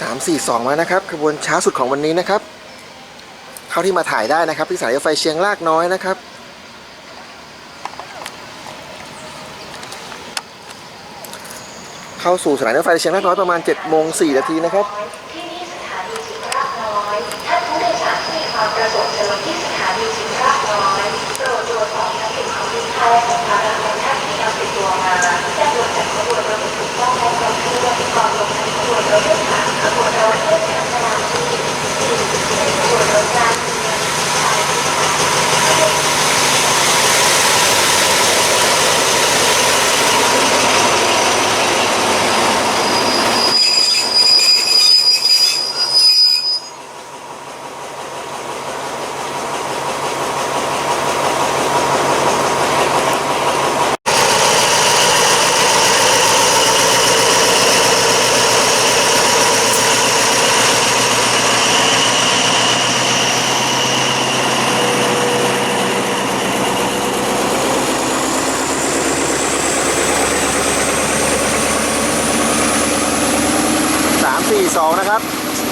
สามสี่สองมานะครับขบวนช้าสุดของวันนี้นะครับ เข้าที่มาถ่ายได้นะครับที่สายรถไฟเชียงรากน้อยนะครับเข้าสู่สถานีรถไฟเชียงรากน้อยประมาณ7โมง4นาทีนะครับ 342นะครับ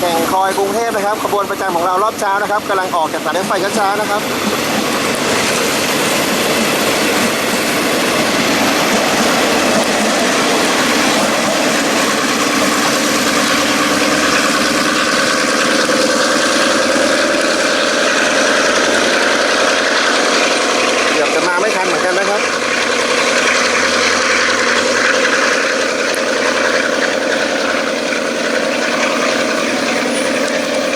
แก่งคอยกรุงเทพนะครับ ขบวนประจำของเรารอบเช้านะครับกำลังออกจากสถานีรถไฟช้าๆนะครับเกือบจะมาไม่ทันเหมือนกันนะครับ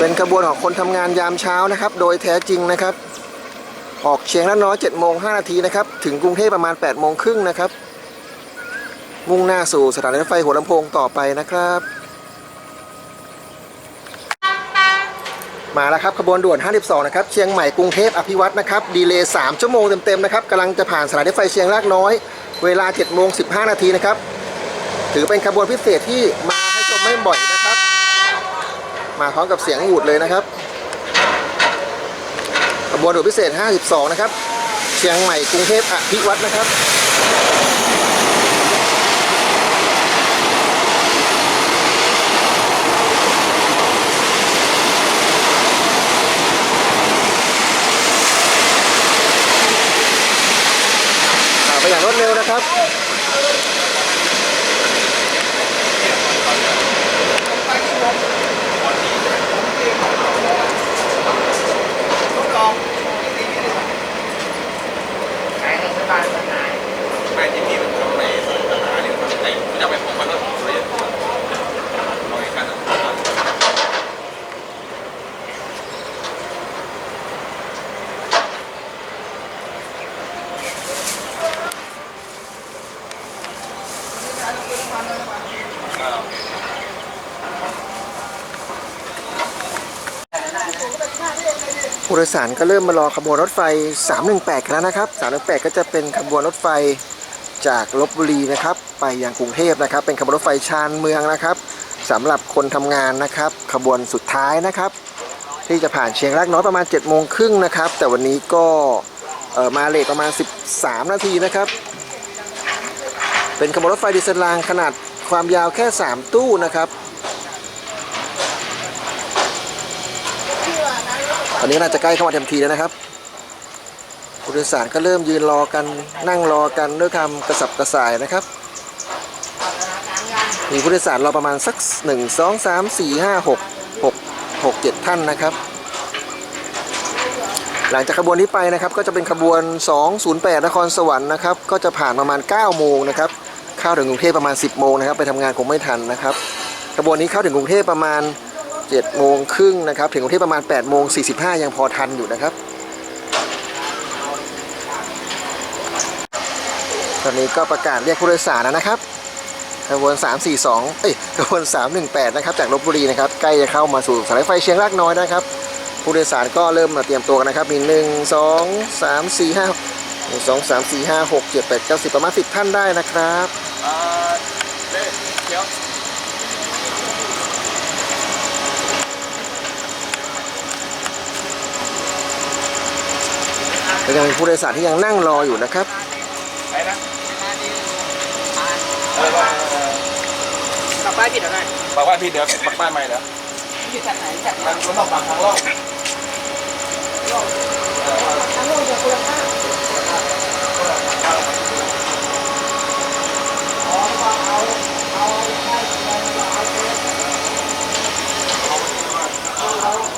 เป็น ขบวนของคนทำงานยามเช้านะครับ โดยแท้จริงนะครับ ออกเชียงละน้อย7โมง5นาทีนะครับ ถึงกรุงเทพประมาณ8โมงครึ่งนะครับ มุ่งหน้าสู่สถานีรถไฟหัวลำโพงต่อไปนะครับ มาแล้วครับขบวนด่วน 52 นะครับ เชียงใหม่กรุงเทพอภิวัตนะครับ ดีเลย์3ชั่วโมงเต็มๆนะครับกำลังจะผ่านสถานีรถไฟเชียงรากน้อย เวลา7โมง15นาทีนะครับ ถือเป็นขบวนพิเศษที่มาให้ชมไม่บ่อยนะ มาพร้อมกับเสียงหวูดเลยนะครับขบวนด่วนพิเศษ 52 นะครับ เชียงใหม่กรุงเทพอภิวัตนะครับไปอย่างรวดเร็วนะครับ ไม่ที่พี่มันทำในสถานะนี่มันไอ้อยากไปผมมันก็เรียนเอาไอ้กัน ผู้โดยสารก็เริ่มมารอขบวนรถไฟ 318กันแล้วนะครับ318 ก็จะเป็นขบวนรถไฟจากลบบุรีนะครับ ไปยังกรุงเทพนะครับ เป็นขบวนรถไฟชานเมืองนะครับสำหรับคนทำงานนะครับ ขบวนสุดท้ายนะครับ ที่จะผ่านเชียงรากน้อยประมาณ7โมงครึ่งนะครับ แต่วันนี้ก็เออมาเลทประมาณ 13 นาทีนะครับ เป็นขบวนรถไฟดีเซลรางขนาดความยาวแค่ 3 ตู้นะครับ ตอนนี้น่าจะใกล้เข้ามาเต็มทีแล้วนะครับผู้โดยสารก็เริ่มยืนรอกันนั่งรอกันด้วยคำกระสับกระส่ายนะครับ มีผู้โดยสารรอประมาณสัก 1 2 3 4 5 6 6 6 7 ท่านนะครับ หลังจากขบวนนี้ไปนะครับ ก็จะเป็นขบวน 208 นครสวรรค์นะครับ ก็จะผ่านประมาณ 9 โมงนะครับเข้าถึงกรุงเทพประมาณ 10 โมงนะครับ ไปทำงานคงไม่ทันนะครับขบวนนี้เข้าถึงกรุงเทพประมาณ 7โมงครึ่งนะครับ ถึงกรุงเทพประมาณ8โมง45 ยังพอทันอยู่นะครับ ตอนนี้ก็ประกาศเรียกผู้โดยสารแล้วนะครับขบวน 342 เอ้ยขบวน 318 นะครับ จากลบบุรีนะครับ ใกล้จะเข้ามาสู่สานีรถไฟเชียงรากน้อยนะครับ ผู้โดยสารก็เริ่มมาเตรียมตัวกันนะครับ มี 1 2 3 4 5 1 2 3 4 5 6 7 8 9 10 ประมาณ 10 ท่านได้นะครับเล่เดี๋ยว แล้วยังมีผู้โดยสารที่ยังนั่งรออยู่นะครับไปนะอะไรวะกลับไปผิดอะไรบอกว่าพี่เดี๋ยวปักป้ายใหม่เดี๋ยวผิดจากไหนจากมันมันต้องปักทางโลกทั้งโลกจะคุณภาพอ๋อเอาเอาเอาได้เอาเอาเอาเอา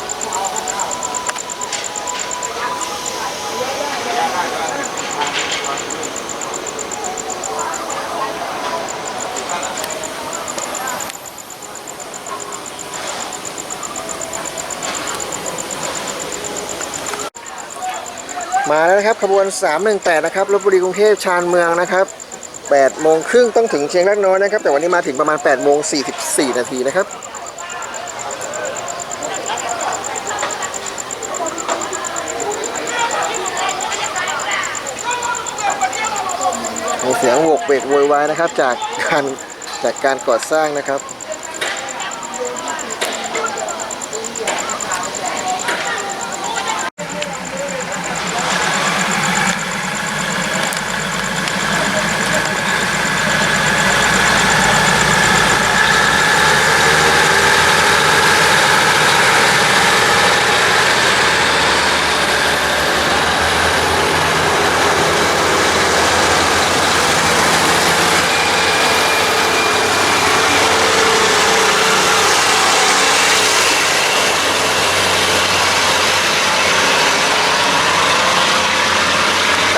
มาแล้วนะครับขบวน 318 นะครับลบบุรีกรุงเทพชานเมืองนะครับ8โมงครึ่งต้องถึงเชียงรากน้อยนะครับ แต่วันนี้มาถึงประมาณ8โมง44 นาทีนะครับมีเสียงโหวกเวกโวยวายนะครับจากการจากการก่อสร้างนะครับ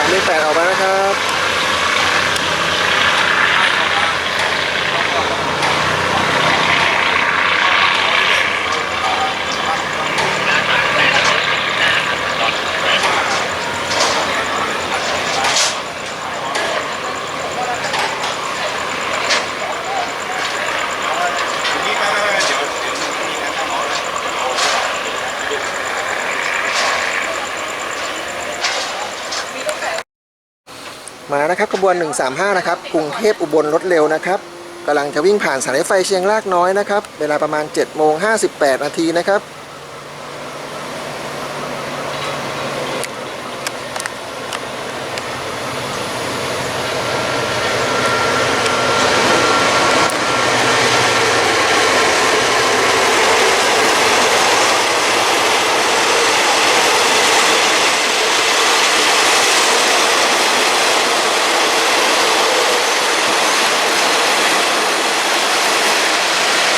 318 ออกไปนะครับ นี่ไม่ไม่ไม่เดี๋ยวเดี๋ยวมีงานทำหมอเลย มาแล้วนะครั บวน 135 นะครับ กรุงเทพอุบลรถเร็วนะครับกำลังจะวิ่งผ่านสายไฟเชียงรากน้อยนะครับ เวลาประมาณ7โมง58 นาทีนะครับ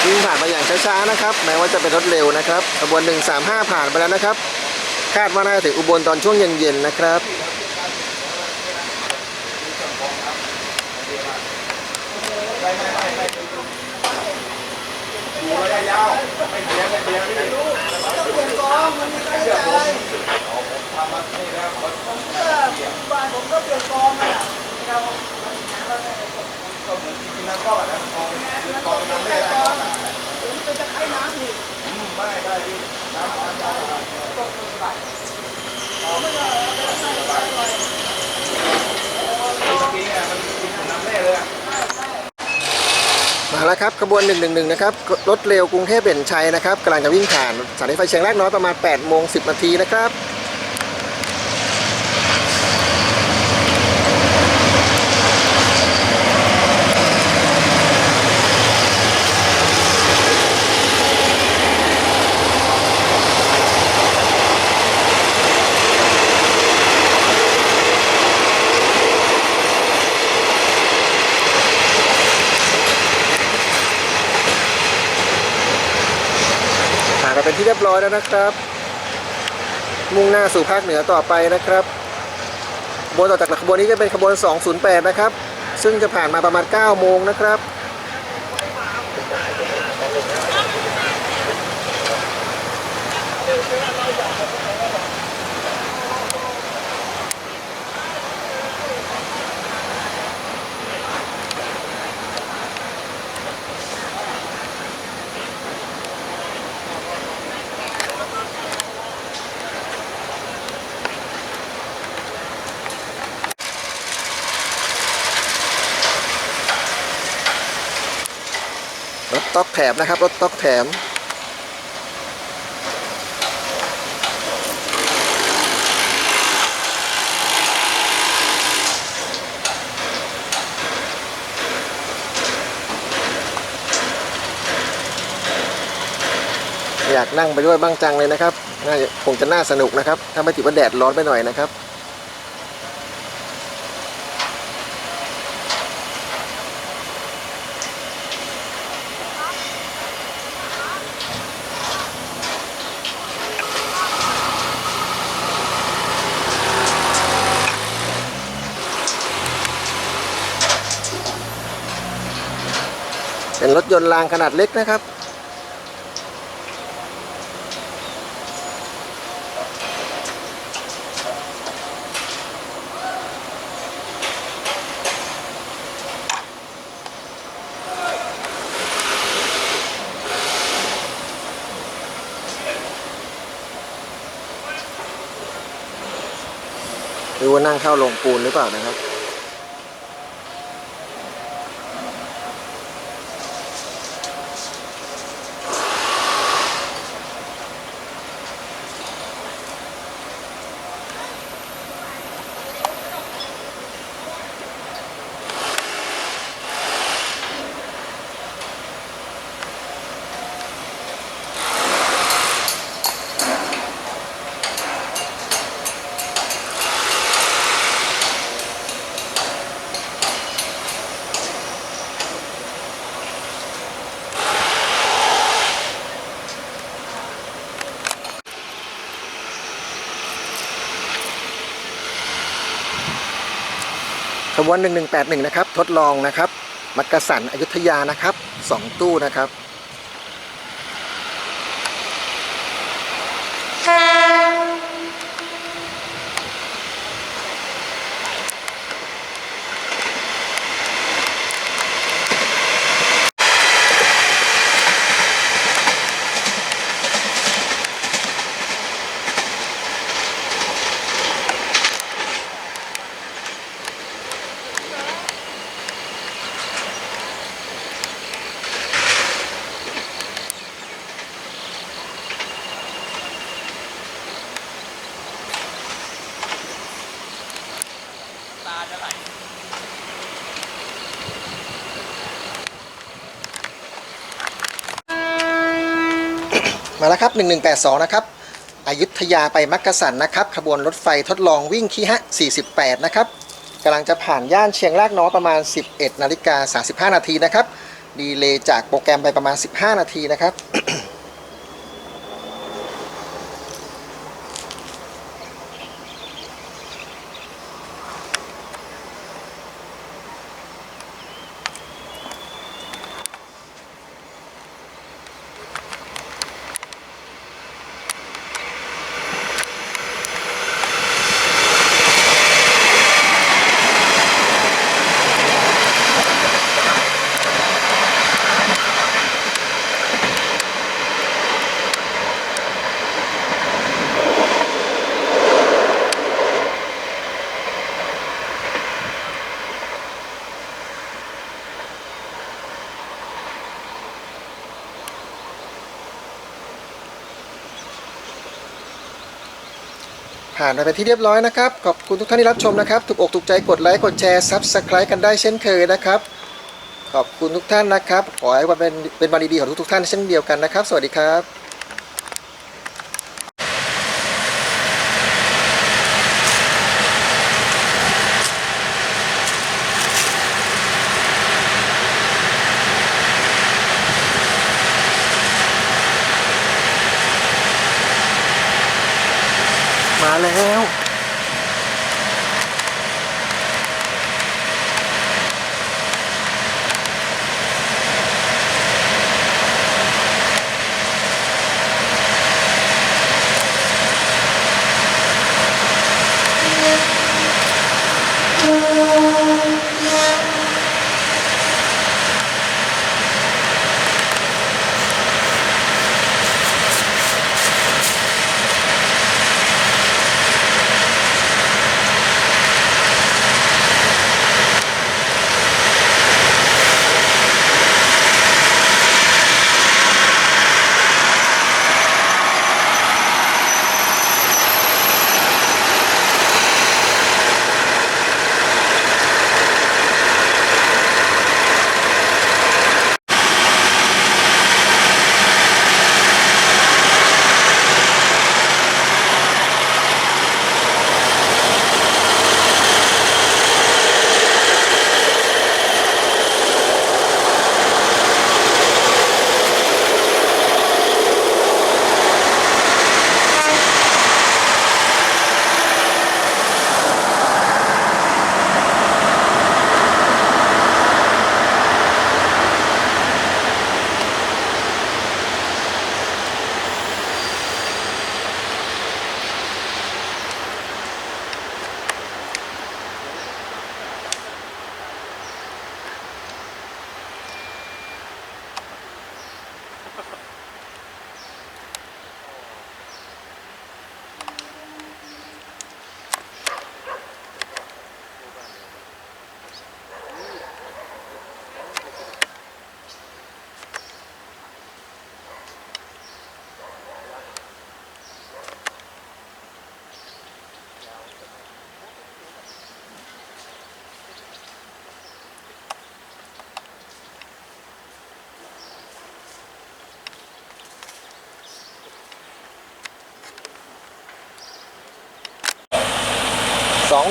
วิ่งผ่านมาอย่างช้าๆนะครับ แม้ว่าจะเป็นรถเร็วนะครับขบวน 135 ผ่านไปแล้วนะครับ คาดว่าน่าจะถึงอุบลตอนช่วงเย็นๆนะครับม มาแล้วครับขบวน 111 นะครับ รถเร็วกรุงเทพเด่นชัยนะครับกำลังจะวิ่งผ่านสถานีไฟเชียงรากน้อยประมาณ8โมง10 นาทีนะครับ ที่เรียบร้อยแล้วนะครับ มุ่งหน้าสู่ภาคเหนือต่อไปนะครับขบวนต่อจากขบวนนี้จะเป็นขบวน 208 นะครับ ซึ่งจะผ่านมาประมาณ 9 โมงนะครับ ต็อกแถมนะครับ รถต็อกแถม อยากนั่งไปด้วยบ้างจังเลยนะครับน่าคงจะน่าสนุกนะครับ ถ้าไม่ติดว่าแดดร้อนไปหน่อยนะครับ ยนต์รางขนาดเล็กนะครับหรือว่านั่งเข้าลงปูนหรือเปล่านะครับ ขบวน1181 นะครับ ทดลองนะครับ มักกะสันอยุธยานะครับ 2 ตู้นะครับ มาแล้วครับ 1182 นะครับอยุธยาไปมักกะสันนะครับ ขบวนรถไฟทดลองวิ่งที่ฮะ48 นะครับกำลังจะผ่านย่านเชียงรากน้อยประมาณ 11 นาฬิกา 35 นาทีนะครับ ดีเลย์จากโปรแกรมไปประมาณ 15 นาทีนะครับ ผ่านไปเป็นที่เรียบร้อยนะครับ ขอบคุณทุกท่านที่รับชมนะครับ ถูกอกถูกใจกดไลค์กดแชร์ซับสไครต์กันได้เช่นเคยนะครับ ขอบคุณทุกท่านนะครับ ขอให้วันเป็นเป็นวันดีๆของทุกๆท่านเช่นเดียวกันนะครับ สวัสดีครับ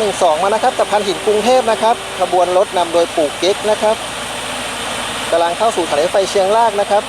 212 มานะครับสะพานหินกรุงเทพนะครับขบวนรถนำโดยปู่เก๊กนะครับกำลังเข้าสู่สถานีรถไฟเชียงรากนะครับ